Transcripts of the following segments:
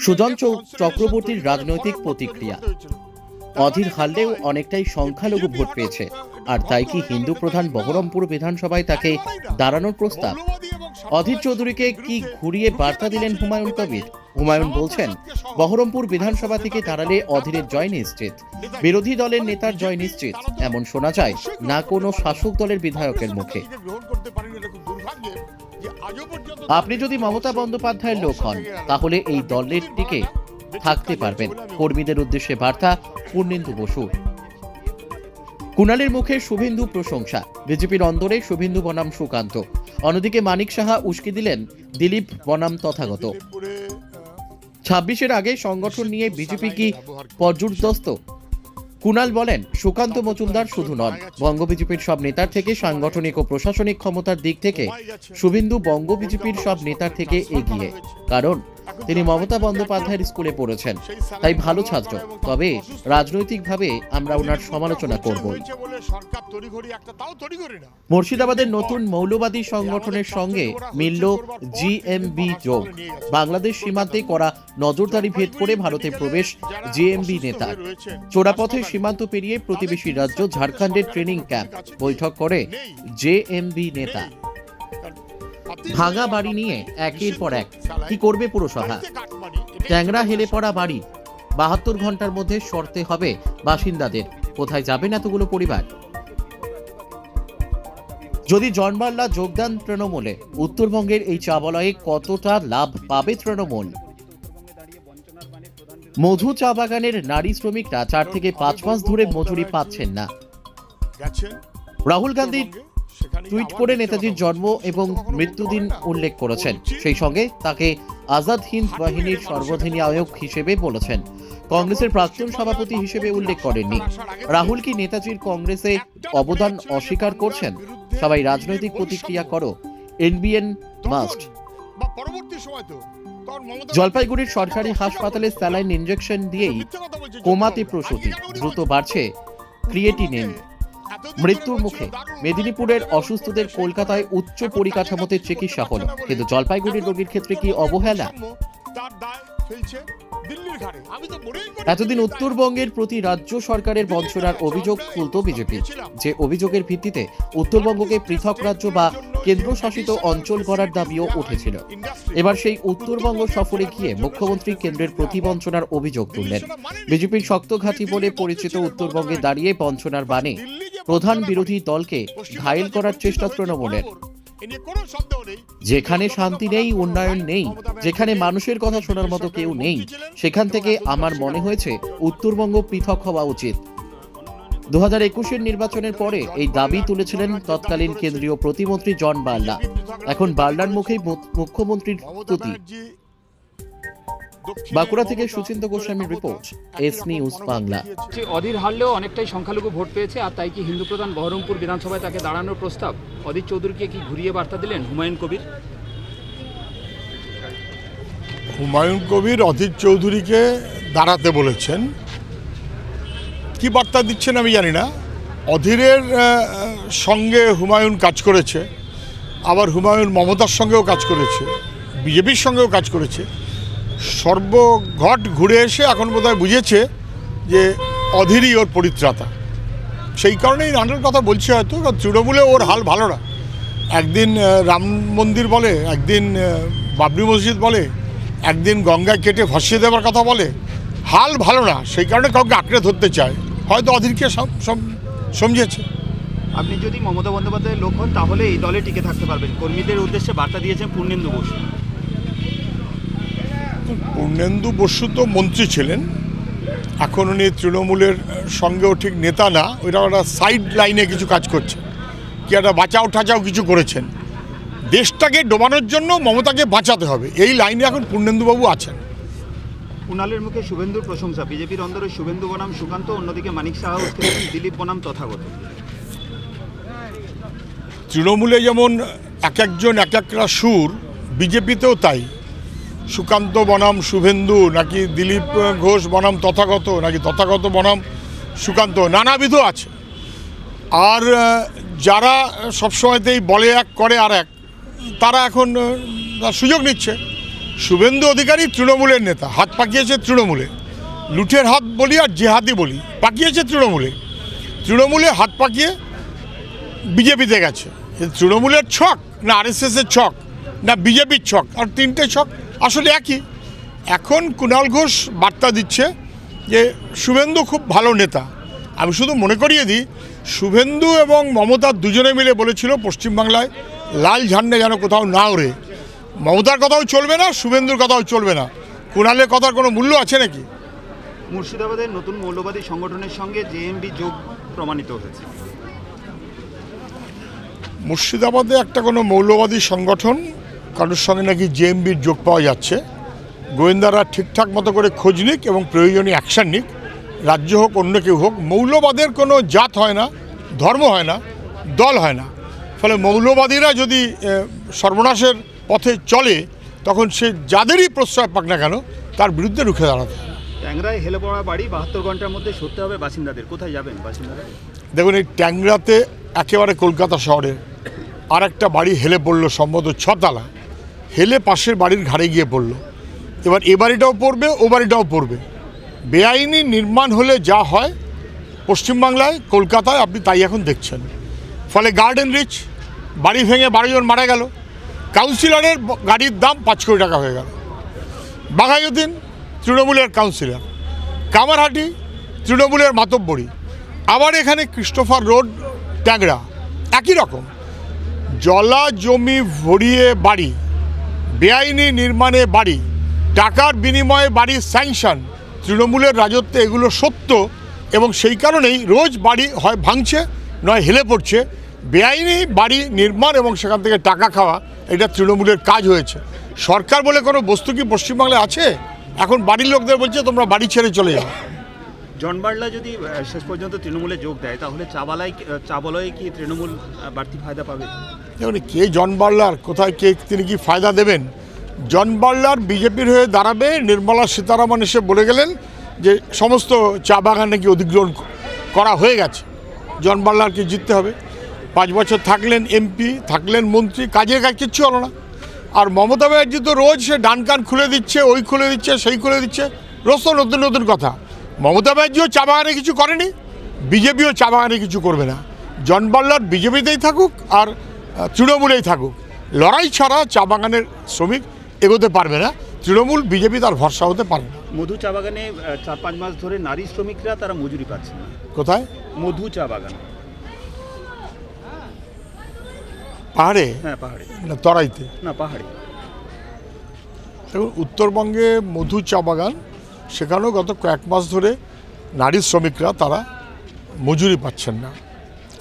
সুজন চক্রবর্তীর রাজনৈতিক প্রতিক্রিয়া। অধীর হারলেও অনেকটাই সংখ্যালঘু ভোট পেয়েছে। আর তাই কি হিন্দু প্রধান বহরমপুর বিধানসভায় তাকে দাঁড়ানোর প্রস্তাব? অধীর চৌধুরীকে কি ঘুরিয়ে বার্তা দিলেন হুমায়ুন কবির? হুমায়ুন বলছেন বহরমপুর বিধানসভা থেকে দাঁড়ালে অধীরের জয় নিশ্চিত। বিরোধী দলের নেতার জয় নিশ্চিত এমন শোনা যায়। না কোনো শাসক দলের বিধায়কের মুখে। আপনি যদি মমতা বন্দ্যোপাধ্যায়ের লোক হন, তাহলে এই দলের টিকে থাকতে পারবেন। কর্মীদের উদ্দেশ্যে বার্তা পূর্ণেন্দু বসু। কুণালের মুখে শুভেন্দু প্রশংসা। বিজেপির অন্দরে শুভেন্দু বনাম সুকান্ত। অন্যদিকে মানিক সাহা উস্কে দিলেন দিলীপ বনাম তথাগত। ছাব্বিশের আগে সংগঠন নিয়ে বিজেপি কি পর্যুদস্ত? কুণাল বলেন, সুকান্ত মজুমদার শুধু নন, বঙ্গ বিজেপির সব নেতার থেকে সাংগঠনিক ও প্রশাসনিক ক্ষমতার দিক থেকে শুভেন্দু বঙ্গ বিজেপির সব নেতার থেকে এগিয়ে। কারণ তিনি মমতা বন্দ্যোপাধ্যায়ের স্কুলে পড়েছেন। তাই ভালো ছাত্র। তবে রাজনৈতিকভাবে আমরা ওনার সমালোচনা করব। মুর্শিদাবাদের নতুন মৌলবাদী সংগঠনের সঙ্গে মিলল জিএমবি যোগ। বাংলাদেশ সীমান্তে করা নজরদারি ভেদ করে ভারতে প্রবেশ জিএমবি নেতা। চোরাপথে সীমান্ত পেরিয়ে প্রতিবেশী রাজ্য ঝাড়খণ্ডের ট্রেনিং ক্যাম্প। বৈঠক করে জেএমবি নেতা। ভাঙা বাড়ি নিয়ে একের পর এক। কি করবে পুরসভা? ট্যাংরা হেলে পড়া বাড়ি। বাহাত্তর ঘণ্টার মধ্যে সরতে হবে বাসিন্দাদের। কোথায় যাবেন এতগুলো পরিবার? যদি জনবাল্লা যোগদান তৃণমূলে উত্তরবঙ্গের এই চা বলয়ে কতটা লাভ পাবে তৃণমূল? মধু চা বাগানের নারী শ্রমিকরা চার থেকে পাঁচ মাস ধরে মজুরি পাচ্ছেন না। রাহুল গান্ধী টুইট করে নেতাজির জন্ম এবং মৃত্যুদিন উল্লেখ করেছেন। সেই সঙ্গে তাকে আজাদ হিন্দ বাহিনীর সর্বাধিনায়ক হিসেবে বলেছেন। কংগ্রেসের প্রাক্তন সভাপতি হিসেবে উল্লেখ করেননি। রাহুল কি নেতাজির কংগ্রেসে অবদান অস্বীকার করছেন? সবাই রাজনৈতিক প্রতিক্রিয়া করো। NBN must. জলপাইগুড়ির সরকারি হাসপাতালে স্যালাইন ইনজেকশন দিয়েই কোমাতে প্রসূতি দ্রুত বাড়ছে ক্রিয়েটিনিন। মৃত্যুর মুখে। মেদিনীপুরের অসুস্থদের কলকাতায় উচ্চ পরিকাঠামোতে চিকিৎসা হলো। কিন্তু জলপাইগুড়ির রোগীর ক্ষেত্রে কি অবহেলা? এতদিন উত্তরবঙ্গের প্রতি রাজ্য সরকারের বঞ্চনার অভিযোগ তুলত বিজেপি, যে অভিযোগের ভিত্তিতে উত্তরবঙ্গকে পৃথক রাজ্য বা কেন্দ্রশাসিত অঞ্চল করার দাবিও উঠেছিল। এবার সেই উত্তরবঙ্গ সফরে গিয়ে মুখ্যমন্ত্রী কেন্দ্রের প্রতি বঞ্চনার অভিযোগ তুললেন। বিজেপির শক্ত বলে পরিচিত উত্তরবঙ্গে দাঁড়িয়ে বঞ্চনার বাণে প্রধান বিরোধী দলকে ঘায়েল করার চেষ্টা তৃণমূলের। যেখানে শান্তি নেই উন্নয়ন নেই যেখানে মানুষের কথা শোনার মতো কেউ নেই সেখান থেকে আমার মনে হয়েছে উত্তরবঙ্গ পৃথক হওয়া উচিত। দু হাজার একুশের নির্বাচনের পরে এই দাবি তুলেছিলেন তৎকালীন কেন্দ্রীয় প্রতিমন্ত্রী জন বার্লা। এখন বার্লার মুখেই মুখ্যমন্ত্রীর স্তুতি বাঁকুড়া থেকে সুচিন্ত গোস্বামীর report S news Bangla. Adhir হারলেও অনেকটাই সংখ্যালঘু ভোট পেয়েছে আর তাই কি হিন্দু প্রধান বহরমপুর বিধানসভায় তাকে দাঁড়ানোর প্রস্তাব? অধীর চৌধুরীকে কি ঘুরিয়ে বার্তা দিলেন হুমায়ুন কবির? হুমায়ুন কবির অধীর চৌধুরীকে দাঁড়াতে বলেছেন। কি বার্তা দিচ্ছেন আমি জানি না। অধীরের আহ, সঙ্গে হুমায়ুন কাজ করেছে আবার হুমায়ুন মমতার সঙ্গেও কাজ করেছে বিজেপির সঙ্গেও কাজ করেছে। সর্বঘট ঘুরে এসে এখন বোধহয় বুঝেছে যে অধীরই ওর পরিত্রাতা। সেই কারণেই নানান কথা বলছে হয়তো তৃণমূলে ওর হাল ভালো না। একদিন রাম মন্দির বলে, একদিন বাবরি মসজিদ বলে, একদিন গঙ্গায় কেটে ভাসিয়ে দেওয়ার কথা বলে, হাল ভালো না। সেই কারণে কাউকে আঁকড়ে ধরতে চায়। হয়তো অধীরকে সম- সম- সমঝেছে। আপনি যদি মমতা বন্দ্যোপাধ্যায়ের লোক হন, তাহলে এই দলে টিকে থাকতে পারবেন। কর্মীদের উদ্দেশ্যে বার্তা দিয়েছেন পূর্ণেন্দু বসু। পূর্ণেন্দু বসু তো মন্ত্রী ছিলেন। এখন উনি তৃণমূলের সঙ্গেও ঠিক নেতা না ওইটা একটা সাইড লাইনে কিছু কাজ করছে। কি একটা বাঁচাও ঠাচাও কিছু করেছেন। দেশটাকে ডোবানোর জন্য মমতাকে বাঁচাতে হবে। এই লাইনে এখন পূর্ণেন্দুবাবু আছেন। কুণালের মুখে শুভেন্দুর প্রশংসা। বিজেপির অন্দরে শুভেন্দু বনাম সুকান্ত অন্যদিকে মানিক সাহা দিলীপ বনাম তথাগত। তৃণমূলে যেমন এক একজন এক একটা সুর বিজেপিতেও তাই। সুকান্ত বনাম, শুভেন্দু, নাকি দিলীপ ঘোষ বনাম, তথাগত, নাকি তথাগত বনাম, সুকান্ত, নানাবিধ আছে। আর যারা সবসময়তেই বলে এক, করে আর এক, তারা এখন সুযোগ নিচ্ছে। শুভেন্দু অধিকারী তৃণমূলের নেতা, হাত পাকিয়েছে তৃণমূলে। লুঠের হাত বলি আর জেহাদি বলি, পাকিয়েছে তৃণমূলে। তৃণমূলে হাত পাকিয়ে বিজেপিতে গেছে। তৃণমূলের ছক, না আরএসএসের ছক, না বিজেপির ছক, আর তিনটে ছক আসলে একই। এখন কুণাল ঘোষ বার্তা দিচ্ছে যে শুভেন্দু খুব ভালো নেতা। আমি শুধু মনে করিয়ে দিই শুভেন্দু এবং মমতা দুজনে মিলে বলেছিল পশ্চিমবাংলায় লাল ঝান্ডা যেন কোথাও না ওড়ে। মমতার কথাও চলবে না শুভেন্দুর কথাও চলবে না। কুণালের কথার কোনো মূল্য আছে নাকি? মুর্শিদাবাদের নতুন মৌলবাদী সংগঠনের সঙ্গে জেএমবি যোগ প্রমাণিত হয়েছে। মুর্শিদাবাদে একটা কোনো মৌলবাদী সংগঠন কারোর সঙ্গে নাকি জেএমবির যোগ পাওয়া যাচ্ছে। গোয়েন্দারা ঠিকঠাক মতো করে খোঁজ নিক এবং প্রয়োজনীয় অ্যাকশান নিক। রাজ্য হোক অন্য কেউ হোক মৌলবাদের কোনো জাত হয় না ধর্ম হয় না দল হয় না। ফলে মৌলবাদীরা যদি সর্বনাশের পথে চলে তখন সে যাদেরই প্রশ্রয় পাক না কেন তার বিরুদ্ধে রুখে দাঁড়াতে ট্যাংরায় হেলে পড়া বাড়ি বাহাত্তর ঘণ্টার মধ্যে সরতে হবে বাসিন্দাদের। কোথায় যাবেন বাসিন্দারা? দেখুন এই ট্যাংরাতে একেবারে কলকাতা শহরে আর একটা বাড়ি হেলে পড়ল সম্ভবত ছতলা। হেলে পাশের বাড়ির ঘাড়ে গিয়ে পড়ল। এবার এ বাড়িটাও পড়বে, ও বাড়িটাও পড়বে। বেআইনি নির্মাণ হলে যা হয়, পশ্চিমবাংলায়, কলকাতায় আপনি তাই এখন দেখছেন। ফলে গার্ডেন রিচ, বাড়ি ভেঙে বারোজন মারা গেল। কাউন্সিলরের গাড়ির দাম পাঁচ কোটি টাকা হয়ে গেল। বাঘায়ুদ্দিন তৃণমূলের কাউন্সিলর। কামারহাটি, তৃণমূলের মাতব্বরী। আবার এখানে ক্রিস্টোফার রোড, ট্যাংরা। একই রকম। জলা জমি ভরিয়ে বাড়ি। বেআইনি নির্মাণে বাড়ি, টাকার বিনিময়ে বাড়ির স্যাংশন, তৃণমূলের রাজত্বে এগুলো সত্য এবং সেই কারণেই রোজ বাড়ি হয় ভাঙছে, নয় হেলে পড়ছে। বেআইনি বাড়ি নির্মাণ এবং সেখান থেকে টাকা খাওয়া, এটা তৃণমূলের কাজ হয়েছে। সরকার বলে কোনো বস্তু কি পশ্চিমবাংলায় আছে? এখন বাড়ির লোকদের বলছে, তোমরা বাড়ি ছেড়ে চলে যাও। জন বার্লা যদি শেষ পর্যন্ত তৃণমূলে যোগ দেয়, তাহলে চাবালাই চাবলয়ে কি তৃণমূল বাড়তি ফায়দা পাবে? দেখুন কে জন বার্লার? কোথায় কে, তিনি কি ফায়দা দেবেন? জন বার্লার বিজেপির হয়ে দাঁড়াবে, নির্মলা সীতারামন এসে বলে গেলেন যে সমস্ত চা বাগান নাকি অধিগ্রহণ করা হয়ে গেছে। জন বার্লারকে জিততে হবে। পাঁচ বছর থাকলেন এমপি, থাকলেন মন্ত্রী, কাজের কাজ কিচ্ছু হলো না। আর মমতা ব্যানার্জি তো রোজ সে ডান কান খুলে দিচ্ছে, ওই খুলে দিচ্ছে, সেই খুলে দিচ্ছে। রোজ তো নতুন নতুন কথা। মমতা ব্যানার্জিও চা বাগানে কিছু করেনি, বিজেপিও চা বাগানে কিছু করবে না। জন বার্লার বিজেপিতেই থাকুক আর তৃণমূলেই থাকুক। লড়াই ছাড়া চা বাগানের শ্রমিক এগোতে পারবে না। তৃণমূল বিজেপি তার ভরসা হতে পারে না। মধু চা বাগানে চার পাঁচ মাস ধরে নারী শ্রমিকরা তারা মজুরি পাচ্ছেন না। কোথায়? মধু চা বাগান। পাহাড়ে? হ্যাঁ পাহাড়ে। না তরাইতে? না পাহাড়ে। দেখুন উত্তরবঙ্গে মধু চা বাগান সেখানেও গত কয়েক মাস ধরে নারী শ্রমিকরা তারা মজুরি পাচ্ছেন না।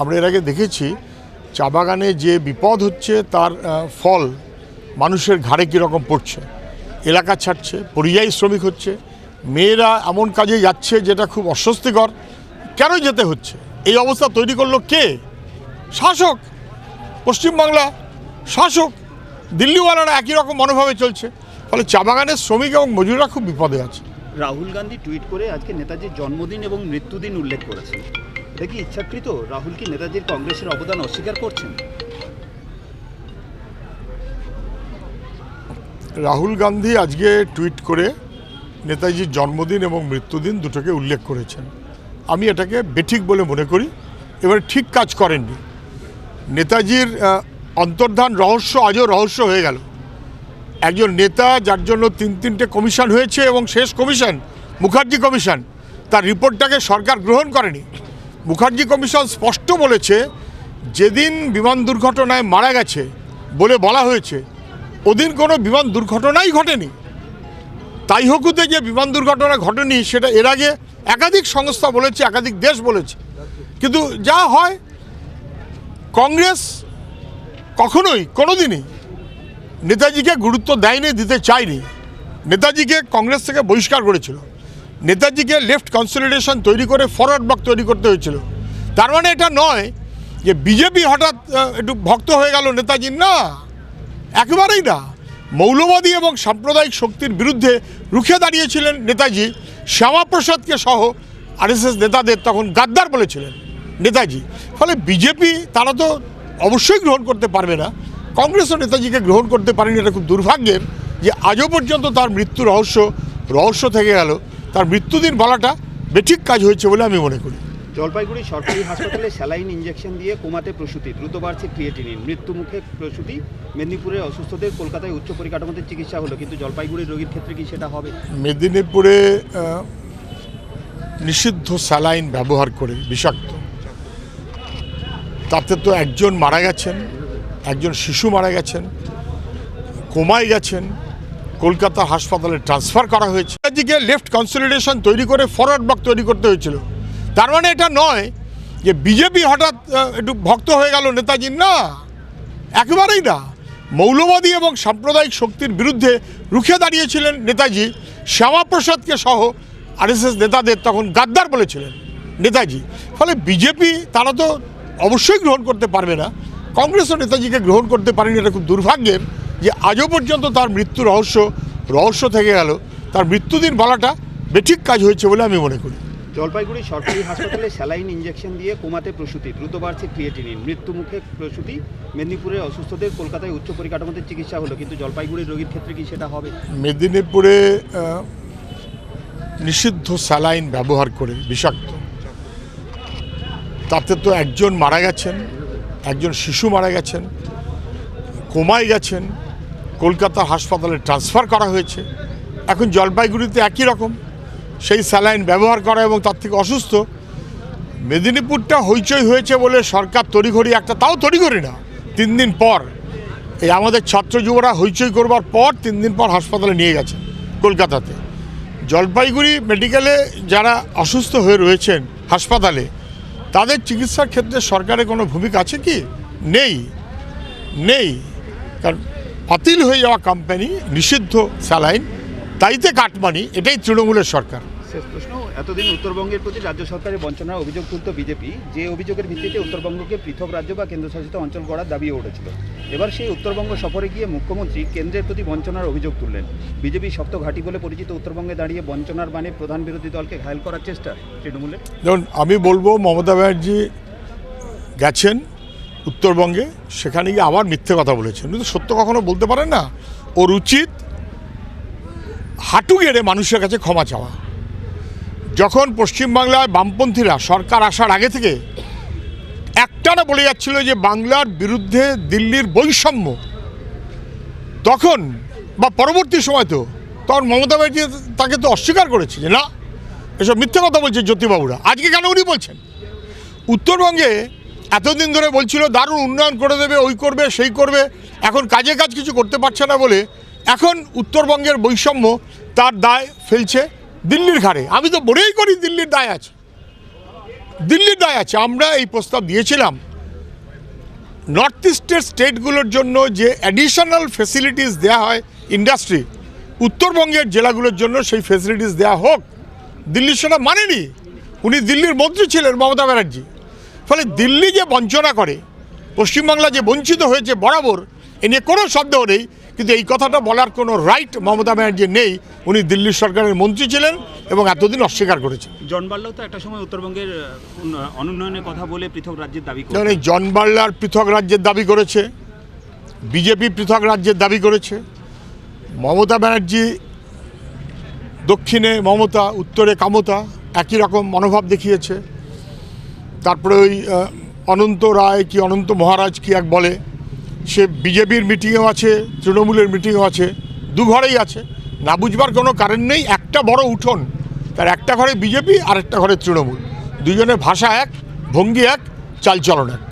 আমরা এর আগে দেখেছি চা বাগানে যে বিপদ হচ্ছে, তার ফল মানুষের ঘাড়ে কীরকম পড়ছে? এলাকা ছাড়ছে, পরিযায়ী শ্রমিক হচ্ছে, মেয়েরা এমন কাজে যাচ্ছে যেটা খুব অস্বস্তিকর। কেন যেতে হচ্ছে? এই অবস্থা তৈরি করল কে? শাসক! পশ্চিমবাংলা শাসক! দিল্লিওয়ালারা একই রকম মনোভাবে চলছে। ফলে চা বাগানের শ্রমিক এবং মজুররা খুব বিপদে আছে। রাহুল গান্ধী টুইট করে আজকে নেতাজির জন্মদিন এবং মৃত্যুদিন উল্লেখ করেছেন। এটা কি ইচ্ছাকৃত রাহুল কি নেতাজির কংগ্রেসের অবদান অস্বীকার করছেন। রাহুল গান্ধী আজকে টুইট করে নেতাজির জন্মদিন এবং মৃত্যুদিন দুটোকে উল্লেখ করেছেন। আমি এটাকে বেঠিক বলে মনে করি, এবারে ঠিক কাজ করেননি। নেতাজির অন্তর্ধান রহস্য আজও রহস্য হয়ে গেল। একজন নেতা যার জন্য তিন তিনটে কমিশন হয়েছে এবং শেষ কমিশন, মুখার্জি কমিশন, তার রিপোর্টটাকে সরকার গ্রহণ করেনি। মুখার্জি কমিশন স্পষ্ট বলেছে, যেদিন বিমান দুর্ঘটনায় মারা গেছে বলে বলা হয়েছে, ওদিন কোনো বিমান দুর্ঘটনাই ঘটেনি। তাই হকুতে যে বিমান দুর্ঘটনা ঘটেনি, সেটা এর আগে একাধিক সংস্থা বলেছে, একাধিক দেশ বলেছে। কিন্তু যা হয়, কংগ্রেস কখনোই, কোনোদিনই নেতাজিকে গুরুত্ব দেয়নি, দিতে চায়নি। নেতাজিকে কংগ্রেস থেকে বহিষ্কার করেছিল। নেতাজিকে লেফট কনসলিডেশন তৈরি করে ফরওয়ার্ড ব্লক তৈরি করতে হয়েছিল। তার মানে এটা নয় যে বিজেপি হঠাৎ একটু ভক্ত হয়ে গেল নেতাজির না, একেবারেই না। মৌলবাদী এবং সাম্প্রদায়িক শক্তির বিরুদ্ধে রুখে দাঁড়িয়েছিলেন নেতাজি, শ্যামাপ্রসাদকে সহ আরএসএস নেতাদের তখন গাদ্দার বলেছিলেন নেতাজি। ফলে বিজেপি, তারা তো অবশ্যই গ্রহণ করতে পারবে না। কংগ্রেসও নেতাজিকে গ্রহণ করতে পারেনি, এটা খুব দুর্ভাগ্যের যে আজও পর্যন্ত তার মৃত্যু রহস্য রহস্য থেকে গেল। তার মৃত্যুদিন বলাটা বেঠিক কাজ হয়েছে বলে আমি মনে করি। জলপাইগুড়ি সরকারি হাসপাতালে স্যালাইন ইঞ্জেকশন দিয়ে কোমাতে প্রসূতি। দ্রুত বাড়ছে ক্রিয়েটিনিন। মৃত্যুমুখে প্রসূতি। মেদিনীপুরে অসুস্থদের কলকাতায় উচ্চ পরিকাঠামোতে চিকিৎসা হলো কিন্তু জলপাইগুড়ির রোগীর ক্ষেত্রে কি সেটা হবে? মেদিনীপুরে নিষিদ্ধ স্যালাইন ব্যবহার করে বিষাক্ত। তাতে তো একজন মারা গেছেন একজন শিশু মারা গেছেন কোমায় গেছেন কলকাতা হাসপাতালে ট্রান্সফার করা হয়েছে। এদিকে লেফট কনসলিডেশন তৈরি করে ফরওয়ার্ড ব্লক তৈরি করতে হয়েছিল। তার মানে এটা নয় যে বিজেপি হঠাৎ একটু ভক্ত হয়ে গেল নেতাজির না, একেবারেই না। মৌলবাদী এবং সাম্প্রদায়িক শক্তির বিরুদ্ধে রুখে দাঁড়িয়েছিলেন নেতাজি, শ্যামাপ্রসাদকে সহ আরএসএস নেতাদের তখন গাদ্দার বলেছিলেন নেতাজি। ফলে বিজেপি, তারা তো অবশ্যই গ্রহণ করতে পারবে না। কংগ্রেসও নেতাজিকে গ্রহণ করতে পারেনি, এটা খুব দুর্ভাগ্যের যে আজও পর্যন্ত তার মৃত্যু রহস্য রহস্য থেকে গেল। তার মৃত্যুদিন বলাটা বেঠিক কাজ হয়েছে বলে আমি মনে করি। জলপাইগুড়ি সরকারি হাসপাতালে স্যালাইন ইঞ্জেকশন দিয়ে কোমাতে প্রসূতি দ্রুত বাড়ছে ক্রিয়েটিনিন। মৃত্যুমুখে প্রসূতি মেদিনীপুরে অসুস্থদের কলকাতায় উচ্চ পরিকাঠামোতে চিকিৎসা হলো কিন্তু জলপাইগুড়ির রোগীর ক্ষেত্রে কি সেটা হবে? মেদিনীপুরে নিষিদ্ধ স্যালাইন ব্যবহার করে বিষাক্ত। তাতে তো একজন মারা গেছেন একজন শিশু মারা গেছেন কোমায় গেছেন কলকাতা হাসপাতালে ট্রান্সফার করা হয়েছে। এখন জলপাইগুড়িতে একই রকম। সেই স্যালাইন ব্যবহার করা এবং তার থেকে অসুস্থ। মেদিনীপুরটা হইচই হয়েছে বলে সরকার তড়িঘড়ি একটা, তাও তড়িঘড়ি না, তিন দিন পর। এই আমাদের ছাত্র যুবরা হইচই করবার পর তিন দিন পর হাসপাতালে নিয়ে গেছে কলকাতাতে। জলপাইগুড়ি মেডিকেলে যারা অসুস্থ হয়ে রয়েছেন হাসপাতালে, তাদের চিকিৎসার ক্ষেত্রে সরকারের কোনো ভূমিকা আছে কি? নেই। নেই। কারণ বাতিল হয়ে যাওয়া কোম্পানি নিষিদ্ধ স্যালাইন তাইতে কাটমানি এটাই তৃণমূলের সরকার। শেষ প্রশ্ন এতদিন উত্তরবঙ্গের প্রতি রাজ্য সরকারের বঞ্চনার অভিযোগ তুলত বিজেপি যে অভিযোগের ভিত্তিতে উত্তরবঙ্গকে পৃথক রাজ্য বা কেন্দ্রশাসিত অঞ্চল গড়ার দাবিও উঠেছিল। এবার সেই উত্তরবঙ্গ সফরে গিয়ে মুখ্যমন্ত্রী কেন্দ্রের প্রতি বঞ্চনার অভিযোগ তুললেন। বিজেপি শক্ত ঘাঁটি বলে পরিচিত উত্তরবঙ্গে দাঁড়িয়ে বঞ্চনার মানে প্রধান বিরোধী দলকে ঘায়ল করার চেষ্টা তৃণমূলের? যেমন আমি বলব মমতা ব্যানার্জি গেছেন উত্তরবঙ্গে সেখানে গিয়ে আবার মিথ্যে কথা বলেছেন। উনি তো সত্য কখনো বলতে পারেন না। ওর উচিত হাঁটু গেড়ে মানুষের কাছে ক্ষমা চাওয়া। যখন পশ্চিমবাংলায় বামপন্থীরা সরকার আসার আগে থেকে একটানা বলে যাচ্ছিল যে বাংলার বিরুদ্ধে দিল্লির বৈষম্য, তখন বা পরবর্তী সময় তো, তখন মমতা ব্যানার্জি তাকে তো অস্বীকার করেছে যে না, এসব মিথ্যে কথা বলছে জ্যোতিবাবুরা। আজকে কেন উনি বলছেন? উত্তরবঙ্গে এতদিন ধরে বলছিল, দারুণ উন্নয়ন করে দেবে, ওই করবে, সেই করবে, এখন কাজে কাজ কিছু করতে পারছে না বলে, এখন উত্তরবঙ্গের বৈষম্য তার দায় ফেলছে দিল্লির ঘাড়ে। আমি তো বলেই করি দিল্লির দায় আছে। দিল্লির দায় আছে। আমরা এই প্রস্তাব দিয়েছিলাম। নর্থ ইস্টের স্টেটগুলোর জন্য যে অ্যাডিশনাল ফেসিলিটিস দেওয়া হয় ইন্ডাস্ট্রি উত্তরবঙ্গের জেলাগুলোর জন্য সেই ফেসিলিটিস দেওয়া হোক দিল্লি সেটা মানেনি। উনি দিল্লির মন্ত্রী ছিলেন মমতা ব্যানার্জি। ফলে দিল্লি যে বঞ্চনা করে, পশ্চিমবাংলা যে বঞ্চিত হয়েছে বরাবর, এ নিয়ে কোনো সন্দেহ নেই। কিন্তু এই কথাটা বলার কোনো রাইট মমতা ব্যানার্জি নেই। উনি দিল্লি সরকারের মন্ত্রী ছিলেন এবং এতদিন অস্বীকার করেছেন। জন বাড়লেও তো একটা সময় উত্তরবঙ্গের অনুন্নয়নের কথা বলে পৃথক রাজ্যের দাবি এই জন বার্লার পৃথক রাজ্যের দাবি করেছে বিজেপি পৃথক রাজ্যের দাবি করেছে। মমতা ব্যানার্জি দক্ষিণে মমতা উত্তরে কামতা একই রকম মনোভাব দেখিয়েছে। তারপরে ওই অনন্ত রায় কি অনন্ত মহারাজ কি এক বলে সে বিজেপির মিটিংও আছে, তৃণমূলের মিটিংও আছে, দু ঘরেই আছে। না বুঝবার কোনো কারণ নেই, একটা বড় উঠোন, তার একটা ঘরে বিজেপি আর একটা ঘরে তৃণমূল। দুজনের ভাষা এক, ভঙ্গি এক, চালচলন এক।